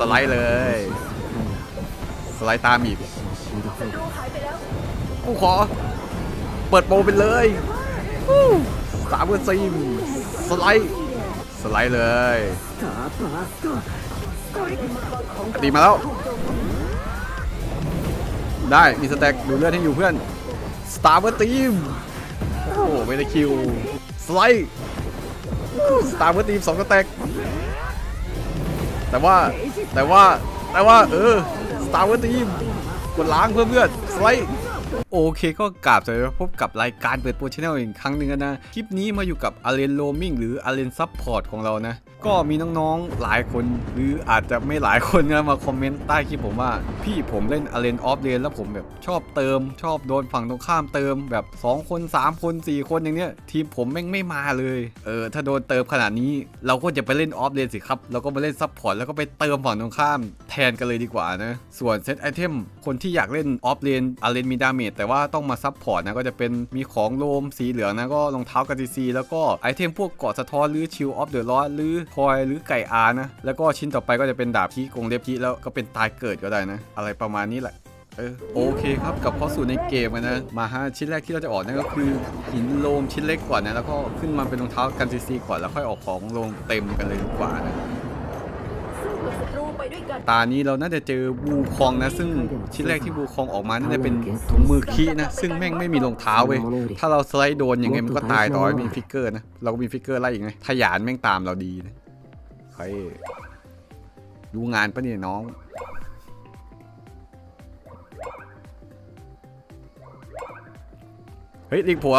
สไลด์เลย สไลด์ตามอีกศัตรูหายไปแล้วกูขอ เปิดโปรไปเลยสามเปอร์ซีมสไลด์ สไลด์เลยตีมาแล้ว ได้มีสแต็กดูเลือดให้อยู่เพื่อนสตาร์เวอร์ทีมโอ้โหไม่ได้คิว สไลด์สตาร์เวอร์ทีมสองสแต็กแต่ว่า แต่ว่าแต่ว่าเออสตาร์วอร์ทีมกดล้างเพื่อนเพื่อนสไลด์โอเคก็กราบจะพบกับรายการเปิดโปรชแนลอีกครั้งหนึ่งนะ คลิปนี้มาอยู่กับอาเลนโลมิงหรืออาเลนซับพอร์ตของเรานะ ก็มีน้องๆหลายคนหรืออาจจะไม่หลายคนนะมาคอมเมนต์ใต้คลิปผมว่า พี่ผมเล่นอเลนออฟเลนแล้วผมแบบชอบเติม ชอบโดนฝั่งตรงข้ามเติมแบบ 2 คน 3 คน 4 คนอย่างเนี้ยทีมผมแม่งไม่มาเลยเออถ้าโดนเติมขนาดนี้ เราก็จะไปเล่นออฟเลนสิครับเราก็มาเล่นซัพพอร์ตแล้วก็ไปเติมฝั่งตรงข้ามแทนกันเลยดีกว่านะ ส่วนเซตไอเทมคนที่อยากเล่นออฟเลนอาเลนมีดาเมจแต่ว่าต้องมาซัพพอร์ตนะก็จะเป็นมีของโลมสีเหลืองนะก็รองเท้ากาติซีแล้วก็ไอเทมพวกเกาะสะท้อนหรือชิลออฟเดอะลอหรือคอยหรือไก่อานะ แล้วก็ชิ้นต่อไปก็จะเป็นดาบพีกงเล็บพีแล้วก็เป็นตายเกิดก็ได้นะ อะไรประมาณนี้แหละโอเคครับกลับเข้าสู่ในเกมกันนะมาฮะชิ้นแรกที่เราจะออกนั่นก็คือหินโลมชิ้นเล็กก่อนนะแล้วก็ขึ้นมาเป็นรองเท้ากันซีซีก่อนแล้วค่อยออกของโลมเต็มกันเลยดีกว่านะสู้กับศัตรู ด้วยกัน ตานี้เราน่าจะเจอบูคองนะ ซึ่งชิ้นแรกที่บูคองออกมาน่าจะเป็นถุงมือคีนะ ซึ่งแม่งไม่มีรองเท้าเว้ย ถ้าเราสไลด์โดนยังไงมันก็ตายต่อให้มีฟิกเกอร์นะ เราก็มีฟิกเกอร์ไล่อีกไงทะยานแม่งตามเราดีนะใครดูงานปะเนี่ยน้องเฮ้ยลิงผัว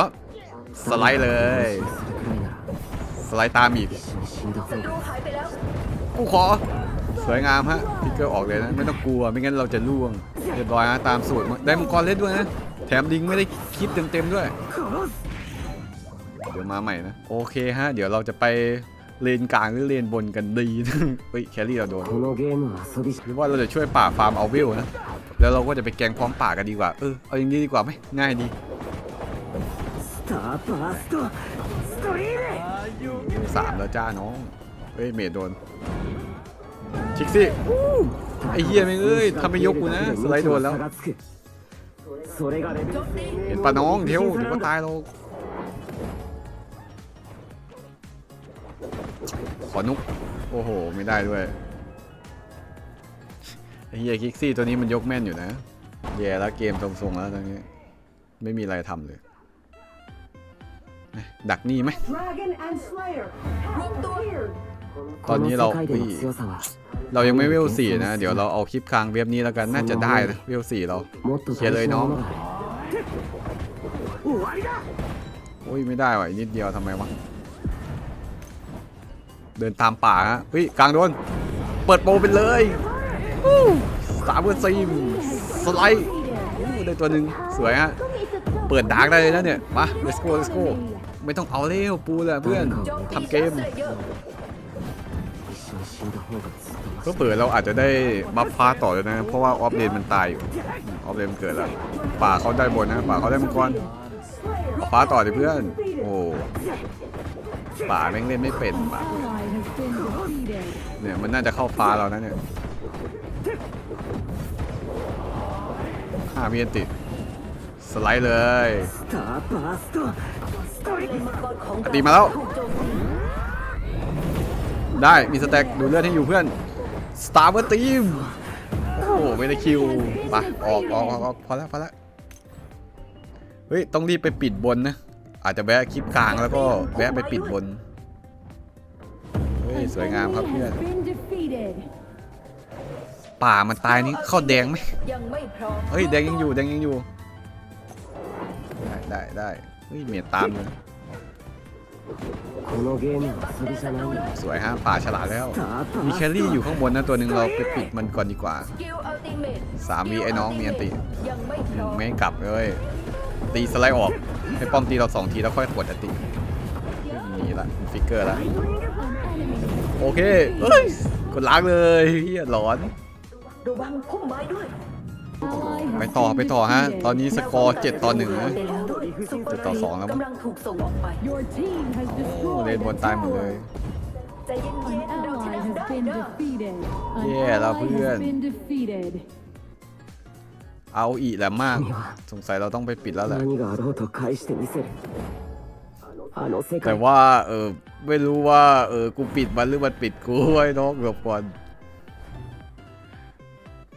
สไลด์เลย สไลด์ตามอีกศัตรูหายไปแล้วกูขอ สวยงามฮะพี่เกอร์ออกเลยนะ ไม่ต้องกลัวไม่งั้นเราจะล่วงเรียบร้อยฮะตามสูตรได้มังกรเล็ดด้วยนะ แถมดิงไม่ได้คลิปเต็มๆด้วย เดี๋ยวมาใหม่นะ โอเคฮะ เดี๋ยวเราจะไปเลนกลางหรือเลนบนกันดีเฮ้ยแครี่เราโดนหรือว่าเราจะช่วยป่าฟาร์มเอาวิลนะ แล้วเราก็จะไปแกงพร้อมป่ากันดีกว่า เออ เอาอย่างนี้ดีกว่าไหมง่ายดีสามแล้วจ้าน้อง เฮ้ยเมดโดน ชิกซี่ไอ้เหี้ยแม่งเอ้ยทำไปยกกูนะสไลด์โดนแล้วเห็นปะน้องเที่ยวถึงก็ตายเราขอนุกโอ้โห ไม่ได้ด้วยไอ้เหี้ยคิกซี่ตัวนี้มันยกแม่นอยู่นะแย่แล้วเกมทรงๆแล้วตอนนี้ ไม่มีอะไรทำเลย ดักนี่ไหม ตอนนี้เราอุ้ยเรายังไม่เวลสี่นะ เดี๋ยวเราเอาคลิปค้างเว็บนี้แล้วกันน่าจะได้นะเวลสี่เราเขียนเลยน้องโอ้ยไม่ได้ว่ะนิดเดียวทำไมวะเดินตามป่าฮะเฮ้ยกลางโดน เปิดโปไปเลยสามเพื่อซีมสไลด์ได้ตัวหนึ่งสวยฮะเปิดดาร์กได้เลยนะเนี่ยมา let's go let's go ไม่ต้องเอาเร็วปูเลยเพื่อนทำเกม ก็เปิดเราอาจจะได้บัฟฟ้าต่อเลยนะ เพราะว่าออฟเลนมันตายอยู่ออฟเลนเกิดแล้วป่าเขาได้บนนะป่าเขาได้มังกรฟ้าต่อดิเพื่อน โอ้ป่าแม่งเล่นไม่เป็นป่าเนี่ยมันน่าจะเข้าฟ้าเรานะเนี่ยข้ามีอันติดสไลด์เลยอติมาแล้ว ได้มีสแต็กดูเลือดให้อยู่เพื่อนสตาร์เวอร์ทีมโอ้โหไม่ได้คิวไปออกออกออกออกพอแล้วพอแล้วเฮ้ยต้องรีบไปปิดบนนะ อาจจะแวะคลิปกลางแล้วก็แวะไปปิดบนเฮ้ยสวยงามครับเพื่อน Been defeated. ป่ามันตายนี่เข้าแดงไหมยังไม่พร้อมเฮ้ยแดงยังอยู่แดงยังอยู่ ได้ได้ได้เฮ้ยเมียตามเลย สวยฮะป่าฉลาดแล้ว มีแคลรี่อยู่ข้างบนนะตัวหนึ่งเราไปปิดมันก่อนดีกว่าสามีไอ้น้องมีอันติไม่กลับเลย ตีสไลด์ออกให้ป้อมตีเราสองทีแล้วค่อยกดอันตินี่ละฟิกเกอร์ละโอเคเอ้ยกดล้างเลยเฮียร้อนไปต่อไปต่อฮะ ตอนนี้สกอร์ 7 ต่อ1นะ ซุปเปอร์ เจ็ดต่อสองแล้วมั้ง กำลังถูกส่งออกไป Your team has โอ้ destroyed เลนบนตายหมดเลย a ใจเย็ An นๆเราช ally นะ has ได้ been เนอะ defeated. An Yeah, la ally พื่อน has been defeated. เอาอีกแหลมมาก 君は สงสัยเราต้องไปปิดแล้วแหละ 何があろうと返してみせるあの世 แต่ 界 ว่า เออไม่รู้ว่า เออ กูปิดมันหรือมันปิดกูไว้น้องหลบก่อน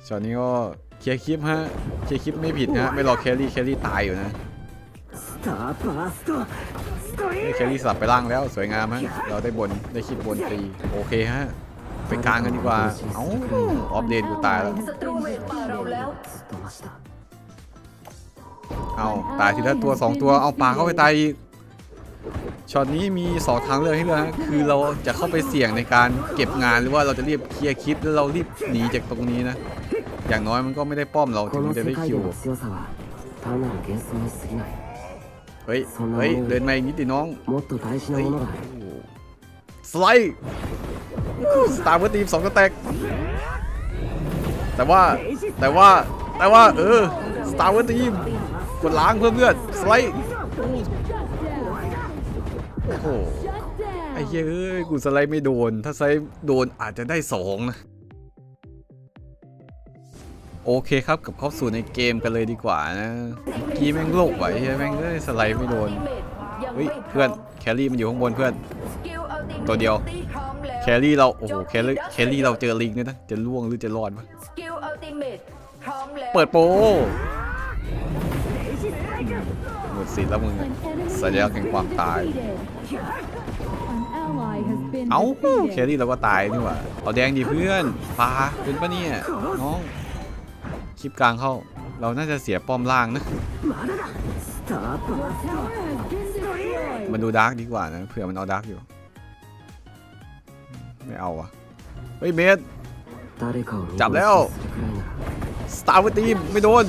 ช็อตนี้ก็เคลียร์คลิปฮะ เคลียร์คลิปไม่ผิดนะ ไม่รอแครี่ แครี่ตายอยู่นะ เคลลี่สับไปล่างแล้วสวยงามฮะ เราได้บนได้คิดบนตีโอเคฮะ ไปกลางกันดีกว่า เอ้าออฟเดนกูตายแล้ว เอาตายทีละตัว 2 ตัว เอาปลาเข้าไปตายอีก ช็อตนี้มี 2 ทางเลือกให้เลือกฮะ คือเราจะเข้าไปเสี่ยงในการเก็บงานหรือว่าเราจะรีบเคลียร์คลิปแล้วเรารีบหนีจากตรงนี้นะ อย่างน้อยมันก็ไม่ได้ป้อมเราถึงจะได้คิว เฮ้ย เฮ้ย เดินมาอย่างนี้ดิน้องสไลด์สตาร์เวอร์ทีมสองกระแตก แต่ว่า แต่ว่า แต่ว่า เออ สตาร์เวอร์ทีมกดล้างเพื่อเพื่อนสไลด์ โอ้โห ไอ้เย้ย กูสไลด์ไม่โดน ถ้าสไลด์โดนอาจจะได้สองนะ โอเคครับกับเข้าสู่ในเกมกันเลยดีกว่านะกี้แม่งโลกไหวเฮ้ยแม่งเอ้ยสไลด์ไม่โดนเฮ้ยเพื่อนแครี่มันอยู่ข้างบนเพื่อน ตัวเดียวแครี่เราโอ้โหแครี่แครี่เราเจอลิงด้วยนะจะล่วงหรือจะรอดวะเปิดโปหมดสิแล้วมึงสัญลักษณ์แห่งความตาย เอ้าแค defeated. รี่เราก็ตายนี่หว่าเอาแดงดิเพื่อนปลาเป็นปะเนี่ยน้อง ลิปกลางเข้า เราน่าจะเสียป้อมล่างนะ มันดูดาร์กดีกว่านะเผื่อมันเอาดาร์กอยู่ ไม่เอาอะเฮ้ยเมสจับแล้วสตาร์วิตีไม่โดน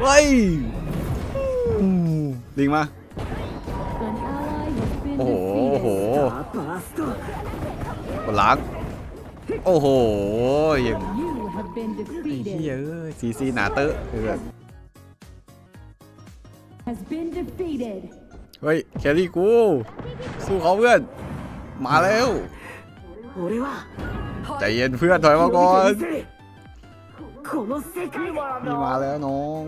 เฮ้ยลิงมา โอ้โหหกดล้างโอ้โหยัง have been ไอ้เฮีย defeated. เอ้ยซีซีหนาเตอะเออ Has been defeated. เฮ้ย แครี่กู สู้เขาเพื่อน มาแล้ว 俺は ใจเย็นเพื่อนถอยมาก่อน 見せるこの世界で นี่มาแล้วน้อง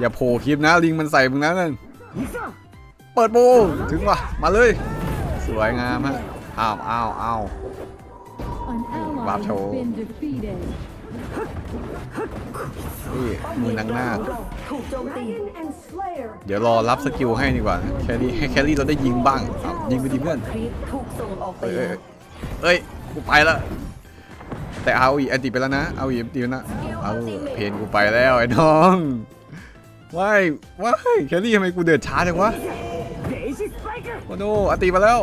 อย่าโผล่คลิปนะลิงมันใส่มึงนะนั่น 行くぞ เปิดโบถึงว่ะ มาเลย สวยงามฮะ อ้าวอ้าวอ้าว วาโชว์นี่มือนังหน้าเดี๋ยวรอรับสกิลให้ดีกว่าแครี่ให้แครี่เราได้ยิงบ้างยิงไปดีเพื่อนเอ้ยเอ้ยกูไปละแต่เอาอีอันติไปแล้วนะเอาอีอันติไปนะเอาเพนกูไปแล้วไอ้น้องว้ายว้ายแครี่ทำไมกูเดือดช้าจังวะโอ้โนอันติมาแล้ว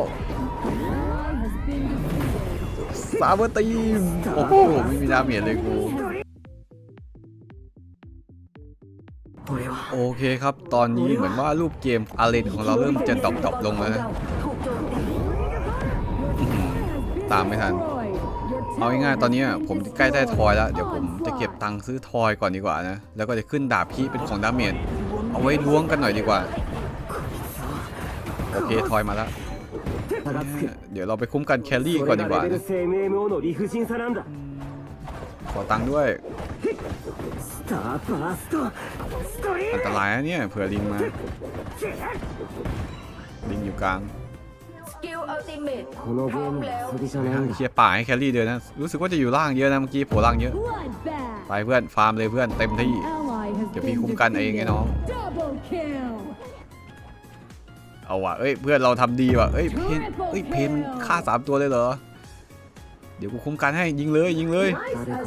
สามตีมโอ้โหไม่มีดาเมจเลยกูโอเคครับ ตอนนี้เหมือนว่ารูปเกมอาเลนของเราเริ่มจะตอบตอบลงแล้วตามไม่ทัน เอาง่ายๆตอนนี้ผมใกล้ได้ทอยแล้ว เดี๋ยวผมจะเก็บตังค์ซื้อทอยก่อนดีกว่านะ แล้วก็จะขึ้นดาบพี่เป็นของดาเมจเอาไว้ล้วงกันหน่อยดีกว่า โอเค ทอยมาแล้ว เดี๋ยวเราไปคุ้มกันแคลรี่ก่อนดีกว่าขอตังค์ด้วย อันตรายนะเนี่ยเผื่อลิงมา ลิงอยู่กลางเคลียร์ป่าให้แคลรี่เดินนะ รู้สึกว่าจะอยู่ล่างเยอะนะเมื่อกี้ผัวล่างเยอะ ไปเพื่อนฟาร์มเลยเพื่อนเต็มที่ เดี๋ยวพี่คุ้มกันเองไงน้อง เอาว่ะเอ้ยเพื่อนเราทำดีว่ะเอ้ยเพนเอ้ยเพนฆ่าสามตัวเลยเหรอ เดี๋ยวกูคุ้มกันให้ยิงเลยยิงเลย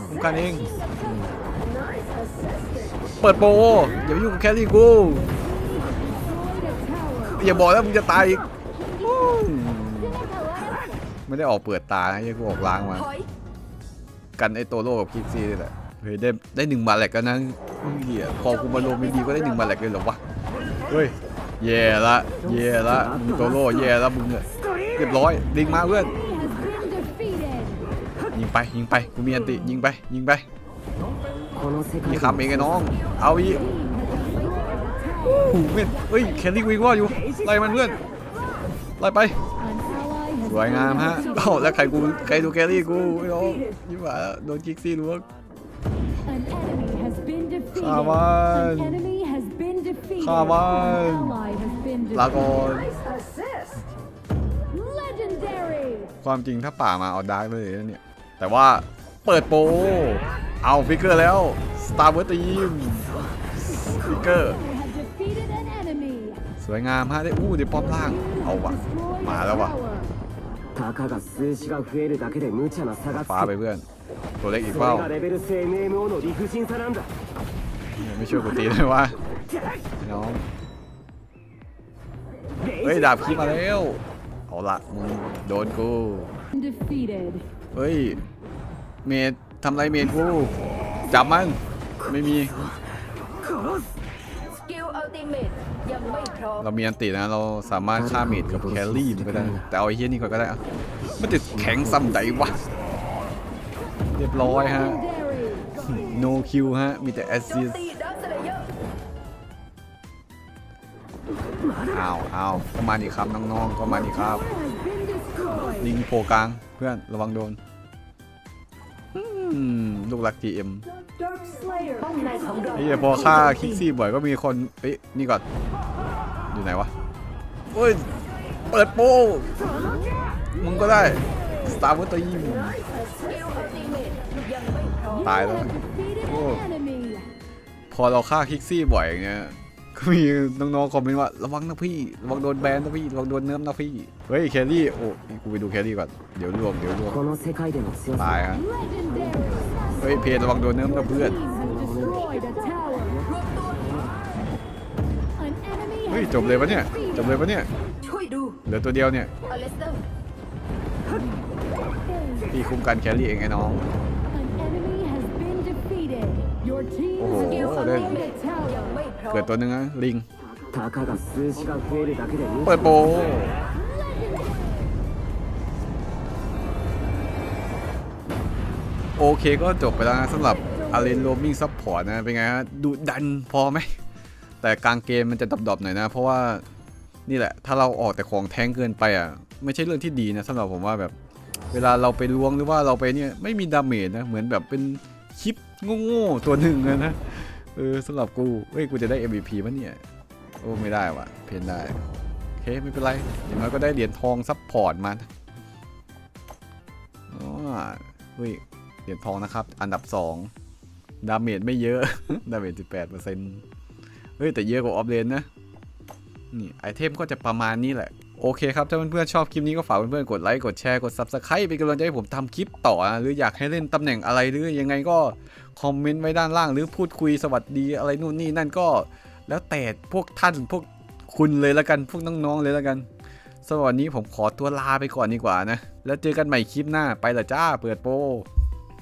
คุ้มกันเอง เปิดโปอย่าไปยู่กับแครี่กูอย่าบอกนะมึงจะตายอีกไม่ได้ออกเปิดตาใะยักูออกล้างมากันไอ้โตโร่กับคิกซี่นี่แหละเฮ้ยได้ได้หนึ่งมาแหลกกันนะเฮียพอกูมาลงไม่ดีก็ได้หนึ่งมาแหลกเลยหรอวะเฮ้ย เย่ละเย่ละมึงโตโร่เย่ละมึงเนี่เรียบร้อยดิงมาเพื่อนยิงไปยิงไปกูมีอันติยิงไปยิงไปมีคำเองไอ้น้อง เอาอีหูเม็ดเฮ้ยแคนดี้วิ่งว่าอยู่ไล่มันเพื่อนไล่ไปสวยงามฮะโอ้แล้วใครกูใครดูแคนรี่กูไม่รู้ยิ่งว่าโดนกิกซี่ล้วงข้าวัน ข้าบ้าลาก่อนความจริงถ้าป่ามาเอาดาร์กเลยนะเนี่ย แต่ว่าเปิดโปเอาฟิกเกอร์แล้ว สตาร์เวอร์ตีมฟิกเกอร์ สวยงามฮะได้อู้เดี๋ป้อมล่าง เอาวะมาแล้ววะฟ้าไปเพื่อน ตัวเล็กอีกเป้าไม่เชื่อกูตีเลยวะ น้องเฮ้ยดาบคีมาแล้วเอาละมึงโดนกู Defeated. เฮ้ยเมดทำไรเมดกูจับมันไม่มีสกิลอัลติเมตยังไม่พร้อมเรามีอันตินะเราสามารถฆ่าเมดกับแครี่มันก็ได้แต่เอาไอ้เฮี้ยนี่ก่อนก็ได้อะมันจะแข็งซ้ำใดวะเรียบร้อยฮะ Legendary. no kill ฮะมีแต่โจม assist ตีดักส อ้าวอ้าก็มาดีครับน้องๆก็มาดีครับ Tower has been destroyed. ลิงโผล่กลางเพื่อนระวังโดนลูกรัก GM Dark Slayer ป้อมไอ้เหี้ยพอฆ่าคิกซี่บ่อยก็มีคนเอ้ยนี่ก่อน อยู่ไหนวะโอ้ย เปิดโปรมึงก็ได้ Star Wars ตีมสกิลอัตตยังไม่มตายแล้วพอเราฆ่าคิกซี่บ่อยอย่างเงี้ย ก็มีน้องๆคอมเมนต์ว่าระวังนะพี่ระวังโดนแบนนะพี่ระวังโดนเนื้อนะพี่เฮ้ยแครี่โอ้กูไปดูแครี่ก่อนเดี๋ยวรวมเดี๋ยวรวมตายฮะเฮ้ยเพจระวังโดนเนื้อนะเพื่อนเฮ้ยจบเลยปะเนี่ยจบเลยปะเนี่ยเหลือตัวเดียวเนี่ยพี่คุมการแครี่เองไอ้น้อง เลยเกิดตัวหนึ่งนะลิงเปิดโปโอเคก็จบไปแล้วนะสำหรับอารีนโรมิงซับพอร์ตนะ เป็นไงฮะดูดันพอไหม แต่กลางเกมมันจะดับๆหน่อยนะ เพราะว่านี่แหละ ถ้าเราออกแต่ของแทงเกินไปอะ ไม่ใช่เรื่องที่ดีนะสำหรับผมว่าแบบ เวลาเราไปล้วงหรือว่าเราไปเนี่ย ไม่มีดาเมจนะ เหมือนแบบเป็นคลิปโง่ๆตัวหนึ่งนะ เออสำหรับกูเฮ้ยกูจะได้ MVP ป่ะเนี่ย โอ้ไม่ได้ว่ะ เพนได้โอเคไม่เป็นไรอย่างน้อยก็ได้เหรียญทองซับพอร์ตมาอ๋อเฮ้ยเหรียญทองนะครับ อันดับ 2 ดาเมจไม่เยอะ ดาเมจ18%เฮ้ยแต่เยอะกว่าออฟเลนนะ นี่ไอเทมก็จะประมาณนี้แหละ โอเคครับ ถ้าเพื่อนๆชอบคลิปนี้ก็ฝากเพื่อนๆกดไลค์ กดแชร์ กด Subscribe เป็นกำลังใจให้ผมทำคลิปต่อ หรืออยากให้เล่นตำแหน่งอะไรหรือยังไงก็คอมเมนต์ไว้ด้านล่าง หรือพูดคุยสวัสดีอะไรนู่นนี่นั่นก็ แล้วแต่พวกท่านพวกคุณเลยละกันพวกน้องๆเลยละกันสำหรับวันนี้ผมขอตัวลาไปก่อนดีกว่านะ แล้วเจอกันใหม่คลิปหน้าไปละจ้าเปิดโป